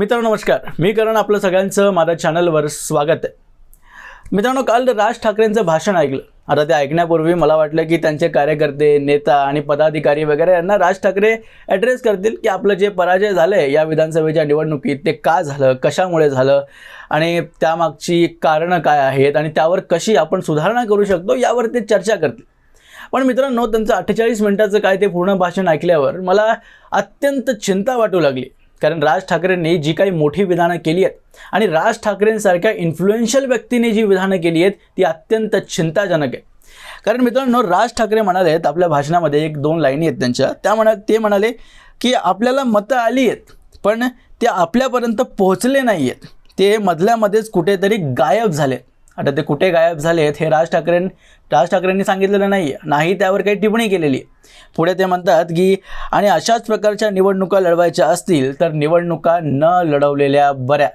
मित्रांनो नमस्कार. मी करण आपलं सगळ्यांचं माझ्या चॅनलवर स्वागत आहे. मित्रांनो काल राज ठाकरेंचं भाषण ऐकलं. आता ते ऐकण्यापूर्वी मला वाटलं की त्यांचे कार्यकर्ते नेता आणि पदाधिकारी वगैरे यांना राज ठाकरे ॲड्रेस करतील की आपलं जे पराजय झालं आहे या विधानसभेच्या निवडणुकीत ते का झालं कशामुळे झालं आणि त्यामागची कारणं काय आहेत आणि त्यावर कशी आपण सुधारणा करू शकतो यावर ते चर्चा करतील. पण मित्रांनो त्यांचं अठ्ठेचाळीस मिनिटाचं काय ते पूर्ण भाषण ऐकल्यावर मला अत्यंत चिंता वाटू लागली. कारण राज ठाकरेंनी जी काही मोठी विधानं केली आहेत आणि राज ठाकरेंसारख्या इन्फ्लुएन्शियल व्यक्तीने जी विधानं केली आहेत ती अत्यंत चिंताजनक आहे कारण मित्रांनो राज ठाकरे म्हणाले आहेत आपल्या भाषणामध्ये एक दोन लाईनी आहेत त्यांच्या. त्या म्हणा ते म्हणाले की आपल्याला मतं आली आहेत पण ते आपल्यापर्यंत पोहोचले नाही आहेत. ते मधल्यामध्येच कुठेतरी गायब झाले आता ते कुठे गायब झाले आहेत हे राज ठाकरे राज ठाकरेंनी सांगितलेलं नाही. नाही त्यावर काही टिप्पणी केलेली. आहे पुढे ते म्हणतात की आणि अशाच प्रकारच्या निवडणुका लढवायच्या असतील तर निवडणुका न लढवलेल्या बऱ्या.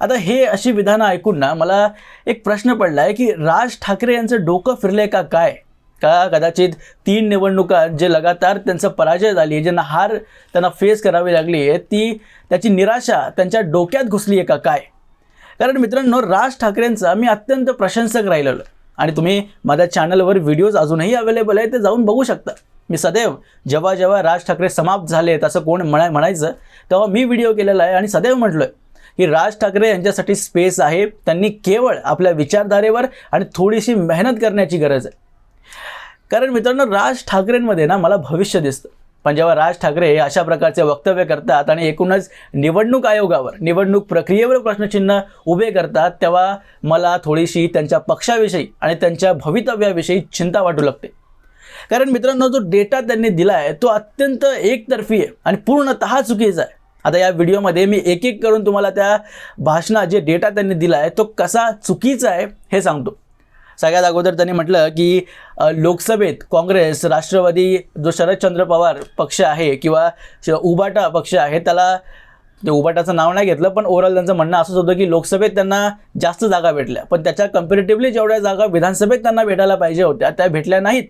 आता हे अशी विधानं ऐकून ना मला एक प्रश्न पडला आहे की राज ठाकरे यांचं डोकं फिरलंय का काय? का कदाचित तीन निवडणुका जे लगातार त्यांचा पराजय झाली ज्यांना हार त्यांना फेस करावी लागली आहे ती त्याची निराशा त्यांच्या डोक्यात घुसली आहे का काय? कारण मित्रांनो राज ठाकरेंचा मी अत्यंत प्रशंसक राहिलेलो. आणि तुम्ही माझ्या चॅनलवर व्हिडिओज अजूनही अवेलेबल आहे ते जाऊन बघू शकता. मी सदैव जेव्हा जेव्हा राज ठाकरे समाप्त झालेत असं कोण म्हणा म्हणायचं तेव्हा मी व्हिडिओ केलेला आहे आणि सदैव म्हटलो आहे की राज ठाकरे यांच्यासाठी स्पेस आहे. त्यांनी केवळ आपल्या विचारधारेवर आणि थोडीशी मेहनत करण्याची गरज आहे. कारण मित्रांनो राज ठाकरेंमध्ये ना मला भविष्य दिसतं. पण जेव्हा राज ठाकरे अशा प्रकारचे वक्तव्य करतात आणि एकूणच निवडणूक आयोगावर निवडणूक प्रक्रियेवर प्रश्नचिन्ह उभे करतात तेव्हा मला थोडीशी त्यांच्या पक्षाविषयी आणि त्यांच्या भवितव्याविषयी चिंता वाटू लागते. कारण मित्रांनो जो डेटा त्यांनी दिला आहे तो अत्यंत एकतर्फी आहे आणि पूर्णतः चुकीचा आहे. आता या व्हिडिओमध्ये मी एक एक करून तुम्हाला त्या भाषणात जे डेटा त्यांनी दिला आहे तो कसा चुकीचा आहे हे सांगतो. सगळ्यात अगोदर त्यांनी म्हटलं की लोकसभेत काँग्रेस राष्ट्रवादी जो शरदचंद्र पवार पक्ष आहे किंवा श- उबाटा पक्ष आहे त्याला ते उबाटाचं नाव नाही घेतलं पण ओव्हरऑल त्यांचं म्हणणं असंच होतं की लोकसभेत त्यांना जास्त जागा भेटल्या. पण त्याच्या कम्पेरेटिव्हली जेवढ्या जागा विधानसभेत त्यांना भेटायला पाहिजे होत्या त्या भेटल्या नाहीत.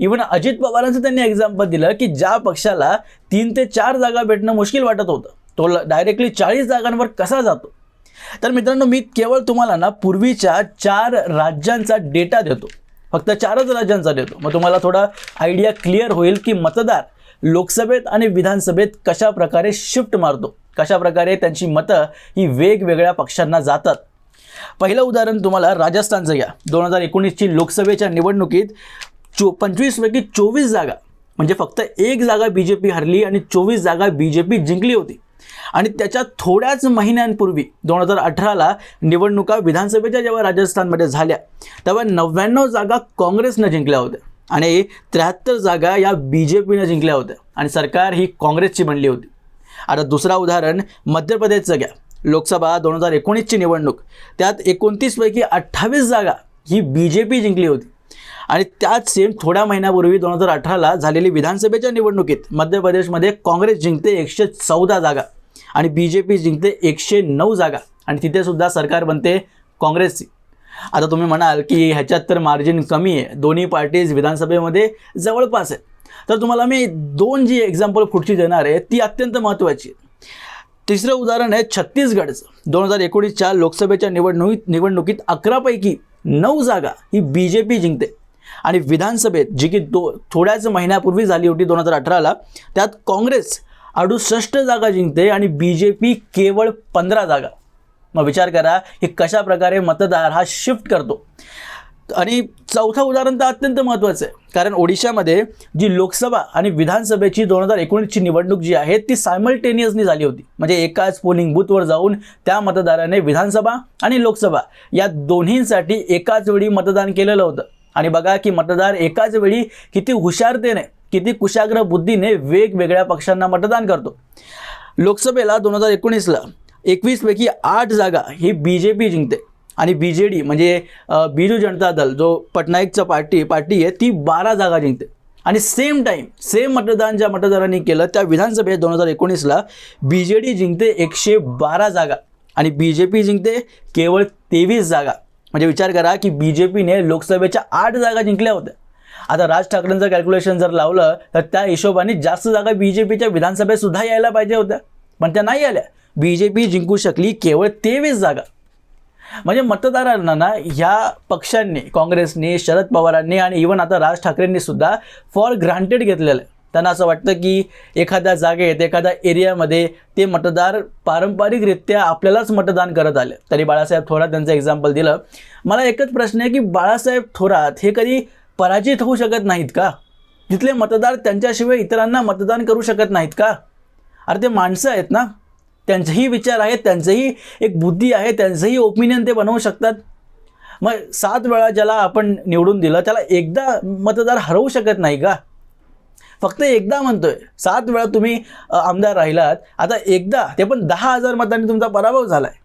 इव्हन अजित पवारांचं त्यांनी एक्झाम्पल दिलं की ज्या पक्षाला तीन ते चार जागा भेटणं मुश्किल वाटत होतं. तो डायरेक्टली चाळीस जागांवर कसा जातो? तर मित्रांनो मी केवळ तुम्हाला ना पूर्वीच्या चार राज्यांचा डेटा देतो. फक्त चारच राज्यांचा देतो. मग तुम्हाला थोडा आयडिया क्लिअर होईल की मतदार लोकसभेत आणि विधानसभेत कशा प्रकारे शिफ्ट मारतो. कशा प्रकारे त्यांची मतं ही वेगवेगळ्या पक्षांना जातात. पहिलं उदाहरण तुम्हाला राजस्थानचं घ्या. दोन हजार एकोणीसची लोकसभेच्या निवडणुकीत चो पंचवीसपैकी चोवीस जागा म्हणजे फक्त एक जागा बी जे पी हरली आणि चोवीस जागा बी जे पी जिंकली होती. आणि त्याच्या थोड्याच महिन्यांपूर्वी दोन हजार अठराला निवडणुका विधानसभेच्या जेव्हा राजस्थानमध्ये झाल्या तेव्हा नव्याण्णव जागा काँग्रेसनं जिंकल्या होत्या आणि त्र्याहत्तर जागा या बी जे पीनं जिंकल्या होत्या आणि सरकार ही काँग्रेसची बनली होती. आता दुसरा उदाहरण मध्य प्रदेशचं घ्या. लोकसभा दोन हजार एकोणीसची निवडणूक त्यात एकोणतीसपैकी अठ्ठावीस जागा ही बी जे पी जिंकली होती. आणि त्याच सेम थोड्या महिन्यापूर्वी दोन हजार अठराला झालेली विधानसभेच्या निवडणुकीत मध्य प्रदेशमध्ये काँग्रेस जिंकते एकशे चौदा जागा. आणि बी जे पी जिंकते एकशे नऊ जागा. आणि तिथे सुद्धा सरकार बनते काँग्रेसची. आता तुम्ही म्हणाल की ह्याच्यात तर मार्जिन कमी आहे. दोन्ही पार्टीज विधानसभेमध्ये जवळपास आहे तर तुम्हाला मी दोन जी एक्झाम्पल पुढची देणार आहे ती अत्यंत महत्त्वाची आहे तिसरं उदाहरण आहे छत्तीसगडचं. दोन हजार एकोणीसच्या लोकसभेच्या निवडणुकीत निवडणुकीत अकरापैकी नऊ जागा ही बी जे पी जिंकते. आणि विधानसभेत जी की दो थोड्याच महिन्यापूर्वी झाली होती दोन हजार अठराला त्यात काँग्रेस अडुसष्ट जागा जिंकते आणि बी जे पी केवळ पंधरा जागा. मग विचार करा की कशा प्रकारे मतदार हा शिफ्ट करतो? आणि चौथं उदाहरण तर अत्यंत महत्त्वाचं आहे. कारण ओडिशामध्ये जी लोकसभा आणि विधानसभेची दोन हजार एकोणीसची निवडणूक जी आहे ती सायमल्टेनियसनी झाली होती. म्हणजे एकाच पोलिंग बूथवर जाऊन त्या मतदाराने विधानसभा आणि लोकसभा या दोन्हींसाठी एकाच वेळी मतदान केलेलं होतं. आणि बघा की मतदार एकाच वेळी किती हुशारतेने किती कुशाग्र बुद्धीने वेगवेगळ्या पक्षांना मतदान करतो. लोकसभेला दोन हजार एकोणीसला एकवीसपैकी आठ जागा ही बी जे पी जिंकते. आणि बी जे डी म्हणजे बिजू जनता दल जो पटनाईकचा पार्टी पार्टी आहे ती बारा जागा जिंकते. आणि सेम टाईम सेम मतदान ज्या मतदारांनी केलं त्या विधानसभेत दोन हजार एकोणीसला बी जे डी जिंकते एकशे बारा जागा. आणि बी जे पी जिंकते केवळ तेवीस जागा. म्हणजे विचार करा की बी जे पीने लोकसभेच्या आठ जागा जिंकल्या होत्या. आता राज ठाकरेंचं कॅल्क्युलेशन जर लावलं तर त्या हिशोबाने जास्त जागा बी जे पीच्या विधानसभेत सुद्धा यायला पाहिजे होत्या. पण त्या नाही आल्या. बी जे पी जिंकू शकली केवळ तेवीस जागा. म्हणजे मतदारांना ना ह्या पक्षांनी काँग्रेसने शरद पवारांनी आणि इवन आता राज ठाकरेंनी सुद्धा फॉर ग्रांटेड घेतलेलं आहे. त्यांना असं वाटतं की एखाद्या जागेत एखाद्या एरियामध्ये ते मतदार पारंपरिकरित्या आपल्यालाच मतदान करत आले. तरी बाळासाहेब थोरात त्यांचं एक्झाम्पल दिलं. मला एकच प्रश्न आहे की बाळासाहेब थोरात हे कधी पराजित होऊ शकत नाहीत का? तिथले मतदार त्यांच्याशिवाय इतरांना मतदान करू शकत नाहीत का? अरे ते माणसं आहेत ना? त्यांचेही विचार आहेत त्यांचंही एक बुद्धी आहे त्यांचंही ओपिनियन ते बनवू शकतात. मग सात वेळा ज्याला आपण निवडून दिलं त्याला एकदा मतदार हरवू शकत नाही का? फक्त एकदा म्हणतोय. सात वेळा तुम्ही आमदार राहिलात. आता एकदा ते पण दहा हजार मतांनी तुमचा पराभव झाला आहे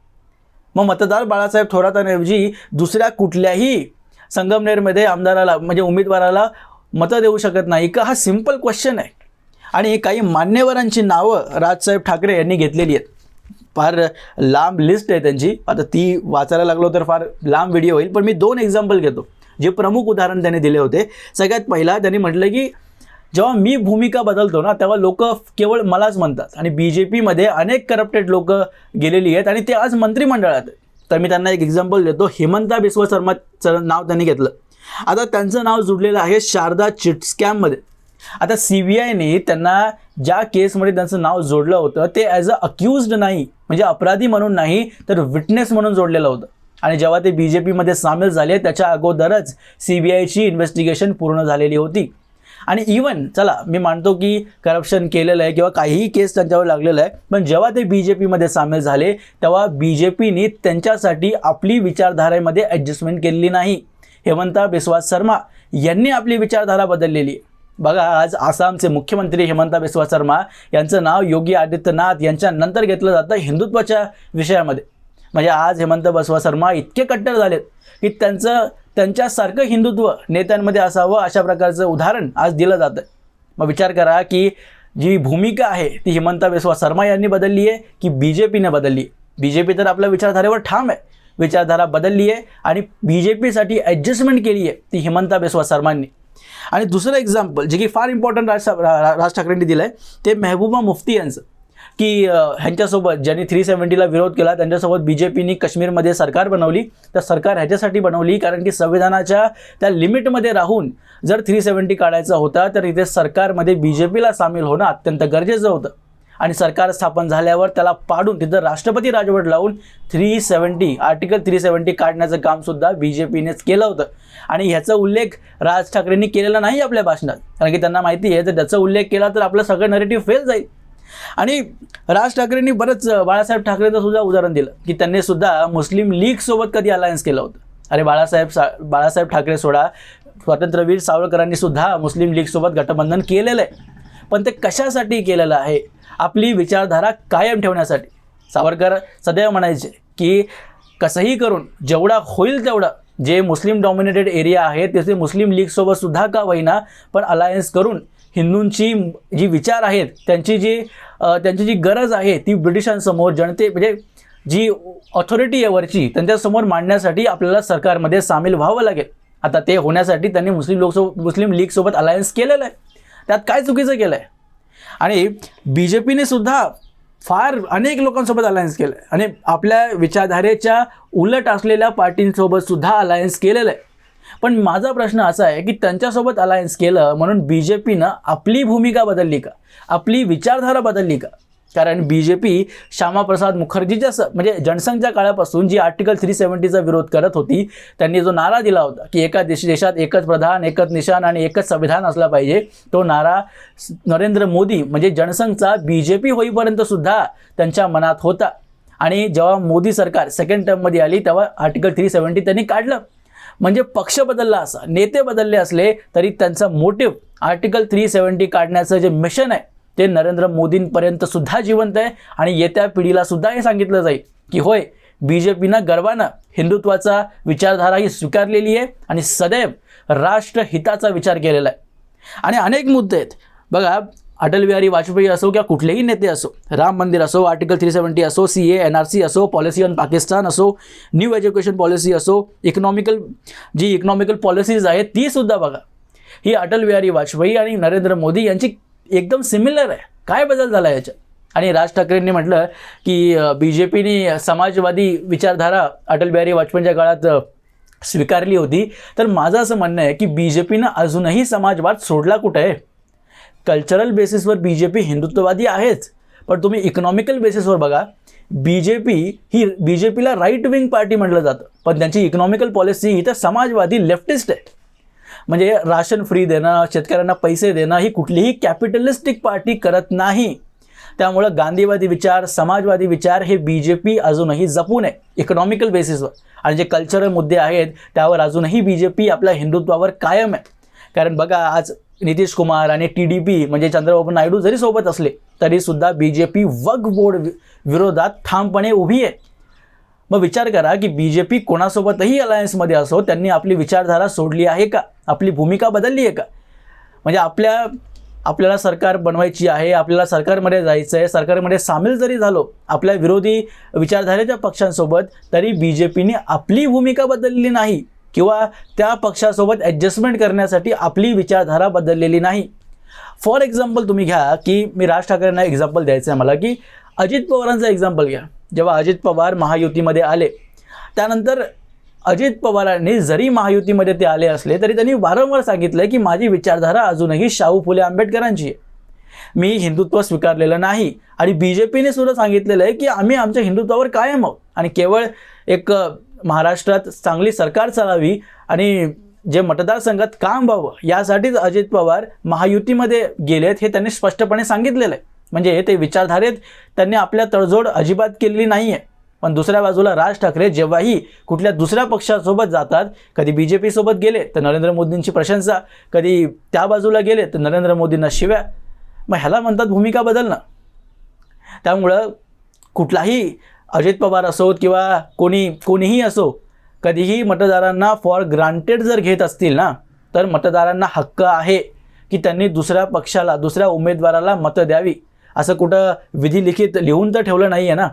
मग मतदार बाळासाहेब थोरातांऐवजी दुसऱ्या कुठल्याही संगमनेरमध्ये आमदाराला म्हणजे उमेदवाराला मतं देऊ शकत नाही का? हा सिंपल क्वेश्चन आहे. आणि काही मान्यवरांची नावं राजसाहेब ठाकरे यांनी घेतलेली आहेत. फार लांब लिस्ट आहे त्यांची. आता ती वाचायला लागलो तर फार लांब व्हिडिओ होईल पण मी दोन एक्झाम्पल घेतो. जे प्रमुख उदाहरण त्यांनी दिले होते. सगळ्यात पहिला त्यांनी म्हटलं की जेव्हा मी भूमिका बदलतो ना तेव्हा लोक केवळ मलाच म्हणतात. आणि बी जे पीमध्ये अनेक करप्टेड लोक गेलेली आहेत आणि ते आज मंत्रिमंडळात आहेत. तर मी त्यांना एक एक्झाम्पल देतो. हेमंता बिस्व शर्माचं नाव त्यांनी घेतलं. आता त्यांचं नाव जुडलेलं आहे शारदा चिट स्कॅममध्ये आता सी बी आयने त्यांना ज्या केसमध्ये त्यांचं नाव जोडलं होतं ते ॲज अ अक्युज्ड नाही म्हणजे अपराधी म्हणून नाही तर विटनेस म्हणून जोडलेलं होतं. आणि जेव्हा ते बी जे पीमध्ये सामील झाले त्याच्या अगोदरच सी बी आयची इन्व्हेस्टिगेशन पूर्ण झालेली होती. आणि इवन चला मी मानतो की करप्शन केलेलं आहे किंवा काहीही केस त्यांच्यावर लागलेलं आहे पण जेव्हा ते बी जे पीमध्ये सामील झाले तेव्हा बी जे पीने त्यांच्यासाठी आपली विचारधारेमध्ये ॲडजस्टमेंट केलेली नाही. हेमंता बिस्वा शर्मा यांनी आपली विचारधारा बदललेली आहे. बघा आज आसामचे मुख्यमंत्री हेमंता बिस्वा शर्मा यांचं नाव योगी आदित्यनाथ यांच्या नंतर घेतलं जातं हिंदुत्वाच्या विषयामध्ये. म्हणजे आज हेमंत बसवा शर्मा इतके कट्टर झालेत की त्यांचं त्यांच्यासारखं हिंदुत्व नेत्यांमध्ये असावं अशा प्रकारचं उदाहरण आज दिलं जातं मग विचार करा की जी भूमिका आहे ती हिमंता बिस्वा शर्मा यांनी बदलली आहे की बी जे पीने बदलली आहे? बी जे पी तर आपल्या विचारधारेवर ठाम आहे. विचारधारा बदलली आहे आणि बी जे पीसाठी ॲडजस्टमेंट केली आहे ती हिमंता बिस्वा शर्मांनी. आणि दुसरं एक्झाम्पल जे की फार इम्पॉर्टंट राज राज ठाकरेंनी दिलं आहे ते मेहबूबा मुफ्ती यांचं. की ह्यांच्यासोबत ज्यांनी थ्री सेव्हन्टीला विरोध केला त्यांच्यासोबत बी जे पीनी काश्मीरमध्ये सरकार बनवली. तर सरकार ह्याच्यासाठी बनवली कारण की संविधानाच्या त्या लिमिटमध्ये राहून जर थ्री सेव्हन्टी काढायचा होता तर इथे सरकारमध्ये बी जे पीला सामील होणं अत्यंत गरजेचं होतं. आणि सरकार स्थापन झाल्यावर त्याला पाडून तिथं राष्ट्रपती राजवट लावून three seventy article three seventy काढण्याचं कामसुद्धा बी जे पीनेच केलं होतं. आणि ह्याचा उल्लेख राज ठाकरेंनी केलेला नाही आपल्या भाषणात. कारण की त्यांना माहिती आहे तर त्याचा उल्लेख केला तर आपलं सगळं नरेटिव्ह फेल जाईल. आणि राज ठाकरेंनी बरंच बाळासाहेब ठाकरेंचं सुद्धा उदाहरण दिलं की त्यांनी सुद्धा मुस्लिम लीगसोबत कधी अलायन्स केलं होतं. अरे बाळासाहेब सा बाळासाहेब ठाकरे सोडा स्वातंत्र्यवीर सावरकरांनी सुद्धा मुस्लिम लीगसोबत गठबंधन केलेलं आहे. पण ते कशासाठी केलेलं आहे? आपली विचारधारा कायम ठेवण्यासाठी. सावरकर सदैव म्हणायचे की कसंही करून जेवढा होईल तेवढा. जे मुस्लिम डॉमिनेटेड एरिया आहे त्याचे मुस्लिम लीगसोबत सुद्धा का होईना पण अलायन्स करून हिंदूंची जी विचार आहेत त्यांची जी त्यांची जी गरज आहे ती ब्रिटिशांसमोर जनते म्हणजे जी ऑथॉरिटी आहे वरची त्यांच्यासमोर मांडण्यासाठी आपल्याला सरकारमध्ये सामील व्हावं लागेल. आता ते होण्यासाठी त्यांनी मुस्लिम लोकसोबत मुस्लिम लीगसोबत अलायन्स केलेलं आहे. त्यात काय चुकीचं केलं आहे आणि बी जे पीने सुद्धा फार अनेक लोकांसोबत अलायन्स केलं आहे आणि आपल्या विचारधारेच्या उलट असलेल्या पार्टींसोबत सुद्धा अलायन्स केलेलं आहे. पण माझा प्रश्न असा आहे की त्यांच्यासोबत अलायन्स केलं म्हणून बी जे पीनं आपली भूमिका बदलली का? आपली विचारधारा बदलली का? कारण बी जे पी श्यामाप्रसाद मुखर्जीच्या स म्हणजे जनसंघच्या काळापासून जी आर्टिकल थ्री सेवन्टीचा विरोध करत होती त्यांनी जो नारा दिला होता की एका देश देशात एकच प्रधान एकच निशाण आणि एकच संविधान असला पाहिजे तो नारा नरेंद्र मोदी म्हणजे जनसंघचा बी जे पी होईपर्यंत सुद्धा त्यांच्या मनात होता. आणि जेव्हा मोदी सरकार सेकंड टर्ममध्ये आली तेव्हा आर्टिकल थ्री सेवन्टी त्यांनी काढलं. म्हणजे पक्ष बदलला असा नेते बदलले असले तरी त्यांचा मोटिव्ह आर्टिकल थ्री सेवन्टी काढण्याचं जे मिशन आहे ते नरेंद्र मोदींपर्यंत सुद्धा जिवंत आहे आणि येत्या पिढीला सुद्धा हे सांगितलं जाईल की होय बी जे पीनं गर्वानं हिंदुत्वाचा विचारधारा ही स्वीकारलेली आहे आणि सदैव राष्ट्रहिताचा विचार केलेला आहे. आणि अनेक मुद्दे आहेत. बघा अटल बिहारी वाजपेयी असो किंवा कुठलेही नेते असो राम मंदिर असो आर्टिकल थ्री सेवन्टी असो C A N R C असो पॉलिसी ऑन पाकिस्तान असो न्यू एज्युकेशन पॉलिसी असो इकॉनॉमिकल जी इकॉनॉमिकल पॉलिसीज आहेत ती सुद्धा बघा. ही अटल बिहारी वाजपेयी आणि नरेंद्र मोदी यांची एकदम सिमिलर आहे. काय बदल झाला याच्यात? आणि राज ठाकरेंनी म्हटलं की बी जे पीने समाजवादी विचारधारा अटल बिहारी वाजपेयींच्या काळात स्वीकारली होती. तर माझं असं म्हणणं आहे की बी जे पीनं अजूनही समाजवाद सोडला कुठं? आहे कल्चरल बेसिसवर बी जे पी हिंदुत्ववादी आहेच. पण तुम्ही इकॉनॉमिकल बेसिसवर बघा बी जे पी ही बी जे पीला राईट विंग पार्टी म्हटलं जातं. पण त्यांची इकॉनॉमिकल पॉलिसी ही तर समाजवादी लेफ्टिस्ट आहे म्हणजे राशन फ्री देणं शेतकऱ्यांना पैसे देणं ही कुठलीही कॅपिटलिस्टिक पार्टी करत नाही. त्यामुळं गांधीवादी विचार समाजवादी विचार हे बी जे पी अजूनही जपून आहे इकॉनॉमिकल बेसिसवर आणि जे कल्चरल मुद्दे आहेत त्यावर अजूनही बी जे पी आपल्या हिंदुत्वावर कायम आहे. कारण बघा आज नितीश कुमार आणि टी डी पी म्हणजे चंद्रबाबू नायडू जरी सोबत असले तरीसुद्धा बी जे पी वग बोर्ड वि- विरोधात ठामपणे उभी आहे. मग विचार करा की बी जे पी कोणासोबतही अलायन्समध्ये असो त्यांनी आपली विचारधारा सोडली आहे का? आपली भूमिका बदलली आहे का? म्हणजे आपल्या आपल्याला सरकार बनवायची आहे आपल्याला सरकारमध्ये जायचं आहे सरकारमध्ये सामील जरी झालो आपल्या विरोधी विचारधारेच्या पक्षांसोबत तरी बी जे पीने आपली भूमिका बदलली नाही. किंवा त्या पक्षासोबत ॲडजस्टमेंट करण्यासाठी आपली विचारधारा बदललेली नाही. फॉर एक्झाम्पल तुम्ही घ्या की मी राज ठाकरेंना एक्झाम्पल द्यायचं आहे मला की अजित पवारांचा एक्झाम्पल घ्या. जेव्हा अजित पवार महायुतीमध्ये आले त्यानंतर अजित पवारांनी जरी महायुतीमध्ये ते आले असले तरी त्यांनी वारंवार सांगितलं की माझी विचारधारा अजूनही शाहू फुले आंबेडकरांची आहे. मी हिंदुत्व स्वीकारलेलं नाही आणि बी जे पीने सुद्धा सांगितलेलं आहे की आम्ही आमच्या हिंदुत्वावर कायम आहोत. आणि केवळ एक महाराष्ट्रात चांगली सरकार चालावी आणि जे मतदारसंघात काम व्हावं यासाठीच अजित पवार महायुतीमध्ये गेलेत हे त्यांनी स्पष्टपणे सांगितलेलं आहे. म्हणजे ते विचारधारेत त्यांनी आपल्या तडजोड अजिबात केलेली नाही आहे पण दुसऱ्या बाजूला राज ठाकरे जेव्हाही कुठल्या दुसऱ्या पक्षासोबत जातात कधी बी जे पीसोबत गेले तर नरेंद्र मोदींची प्रशंसा कधी त्या बाजूला गेले तर नरेंद्र मोदींना शिव्या. मग ह्याला म्हणतात भूमिका बदलणं. त्यामुळं कुठलाही अजित पवार असोत किंवा कोणी कोणीही असो कधीही मतदारांना फॉर ग्रांटेड जर घेत असतील ना तर मतदारांना हक्क आहे की त्यांनी दुसऱ्या पक्षाला दुसऱ्या उमेदवाराला मतं द्यावी. असं कुठं विधी लिखित लिहून तर ठेवलं नाही आहे ना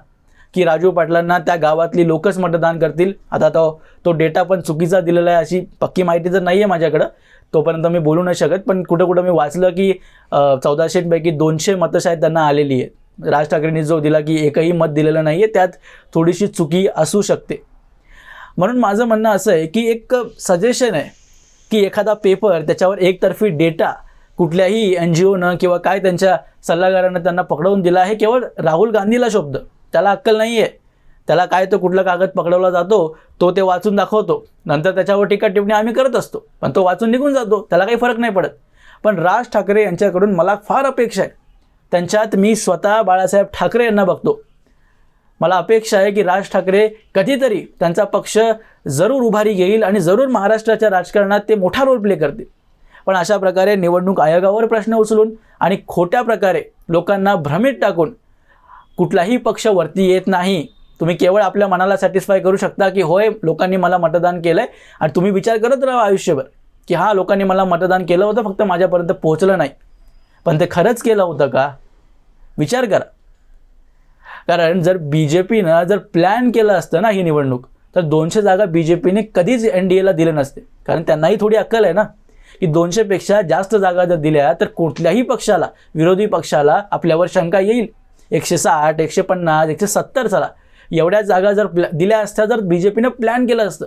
की राजू पाटलांना त्या गावातली लोकच मतदान करतील. आता तो तो डेटा पण चुकीचा दिलेला आहे अशी पक्की माहिती तर नाही आहे माझ्याकडं. तोपर्यंत मी बोलू नाही शकत पण कुठं कुठं मी वाचलं की चौदाशेपैकी दोनशे मतं शायद त्यांना आलेली आहेत. राज ठाकरेंनी जो दिला की एकही मत दिलेलं नाही आहे त्यात थोडीशी चुकी असू शकते. म्हणून माझं म्हणणं असं आहे की एक सजेशन आहे की एखादा पेपर त्याच्यावर एकतर्फी डेटा कुठल्याही एन जी ओनं किंवा काय त्यांच्या सल्लागारानं त्यांना पकडवून दिला आहे केवळ राहुल गांधीला शब्द त्याला अक्कल नाही आहे त्याला काय तो कुठला कागद पकडवला जातो तो ते वाचून दाखवतो. नंतर त्याच्यावर टीका टिप्पणी आम्ही करत असतो. पण तो वाचून निघून जातो. त्याला काही फरक नाही पडत. पण राज ठाकरे यांच्याकडून मला फार अपेक्षा आहे. त्यांच्यात मी स्वतः बाळासाहेब ठाकरे यांना बघतो. मला अपेक्षा आहे की राज ठाकरे कधीतरी त्यांचा पक्ष जरूर उभारी घेईल आणि जरूर महाराष्ट्राच्या राजकारणात ते मोठा रोल प्ले करतील. पण अशा प्रकारे निवडणूक आयोगावर प्रश्न उचलून आणि खोट्या प्रकारे लोकांना भ्रमित टाकून कुठलाही पक्ष वरती येत नाही. तुम्ही केवळ आपल्या मनाला सॅटिस्फाय करू शकता की होय लोकांनी मला मतदान केलं आहे आणि तुम्ही विचार करत राहा आयुष्यभर की हां लोकांनी मला मतदान केलं होतं फक्त माझ्यापर्यंत पोहोचलं नाही. पण ते खरंच केलं होतं का? विचार करा. कारण जर बी जे पीनं जर प्लॅन केलं असतं ना ही निवडणूक तर दोनशे जागा बी जे पीने कधीच एन डी एला दिले नसते. कारण त्यांनाही थोडी अक्कल आहे ना की दोनशेपेक्षा जास्त जागा जर दिल्या तर कुठल्याही पक्षाला विरोधी पक्षाला आपल्यावर शंका येईल. एकशे साठ एकशे पन्नास एकशे सत्तर चला. एवढ्या जागा जर प्लॅ दिल्या असत्या तर बी जे पीनं प्लॅन केलं असतं.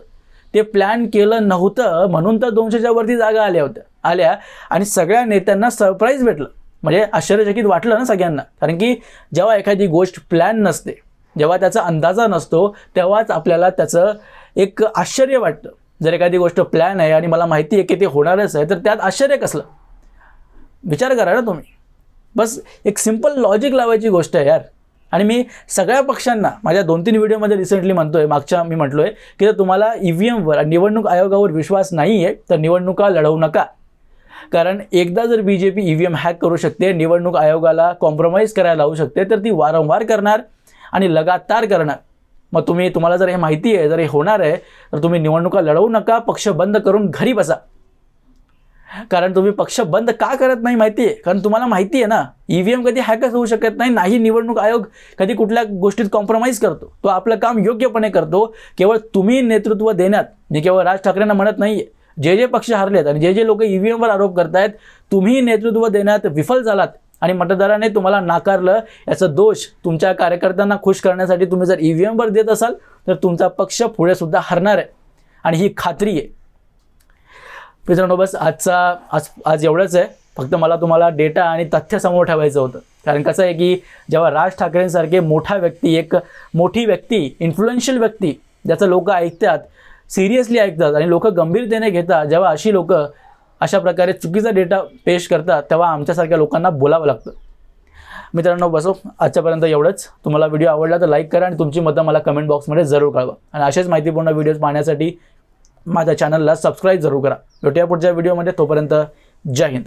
ते प्लॅन केलं नव्हतं म्हणून तर दोनशेच्या वरती जागा आल्या होत्या. आल्या आणि सगळ्या नेत्यांना सरप्राईज भेटलं. म्हणजे आश्चर्यचकित वाटलं ना सगळ्यांना. कारण की जेव्हा एखादी गोष्ट प्लॅन नसते जेव्हा त्याचा अंदाजा नसतो तेव्हाच आपल्याला त्याचं एक आश्चर्य वाटतं. जर एखादी गोष्ट प्लॅन आहे आणि मला माहिती आहे की ते होणारच आहे तर त्यात आश्चर्य कसलं? विचार करा ना तुम्ही. बस एक सिंपल लॉजिक लावायची गोष्ट आहे यार. आणि मी सगळ्या पक्षांना माझ्या दोन तीन व्हिडिओमध्ये रिसेंटली म्हणतो आहे मागच्या मी म्हटलोय की जर तुम्हाला ई व्ही एमवर निवडणूक आयोगावर विश्वास नाही आहे तर निवडणुका लढवू नका. कारण एकदा जर B J P E V M hack करू शकते निवडणूक आयोगाला कॉम्प्रोमाइज करायला लावू शकते तर ती वारंवार करणार आणि लगातार करणार. मग तुम्ही तुम्हाला जर हे माहिती आहे जर हे होणार आहे तर तुम्ही निवडणुका लढवू नका पक्ष बंद करून घरी बसा. कारण तुम्ही पक्ष बंद का करत नाही माहिती आहे? कारण तुम्हाला माहिती आहे ना ई व्ही एम कधी हॅकच होऊ शकत नाही नाही निवडणूक आयोग कधी कुठल्या गोष्टीत कॉम्प्रोमाइज करतो. तो आपलं काम योग्यपणे करतो केवळ तुम्ही नेतृत्व देण्यात मी केवळ राज ठाकरेंना म्हणत नाही आहे जे जे पक्ष हारलेत आणि जे जे लोक ईव्हीएमवर आरोप करतायत तुम्ही नेतृत्व देण्यात विफल झालात. आणि मतदाराने तुम्हाला नाकारलं याचा दोष तुमच्या कार्यकर्त्यांना खुश करण्यासाठी तुम्ही जर ई व्ही एमवर देत असाल तर तुमचा पक्ष पुढे सुद्धा हरणार आहे. आणि ही खात्री आहे. मित्रांनो बस आजचा आज आज एवढंच आहे. फक्त मला तुम्हाला डेटा आणि तथ्य समोर ठेवायचं होतं. कारण कसं आहे की जेव्हा राज ठाकरेंसारखे मोठा व्यक्ती एक मोठी व्यक्ती इन्फ्लुएन्शियल व्यक्ती ज्याचं लोक ऐकतात सिरियसली ऐकतात आणि लोक गंभीरतेने घेतात. जेव्हा अशी लोक अशा प्रकारे चुकीचा डेटा पेश करतात तेव्हा आमच्यासारख्या लोकांना बोलावं लागतं. मित्रांनो बसो. आजच्यापर्यंत एवढंच. तुम्हाला व्हिडिओ आवडला तर लाईक करा आणि तुमची मतं मला कमेंट बॉक्समध्ये जरूर कळवा. आणि असेच माहितीपूर्ण व्हिडिओज पाहण्यासाठी माझ्या चॅनलला सबस्क्राईब जरूर करा. भेटूया पुढच्या व्हिडिओमध्ये तोपर्यंत जय हिंद.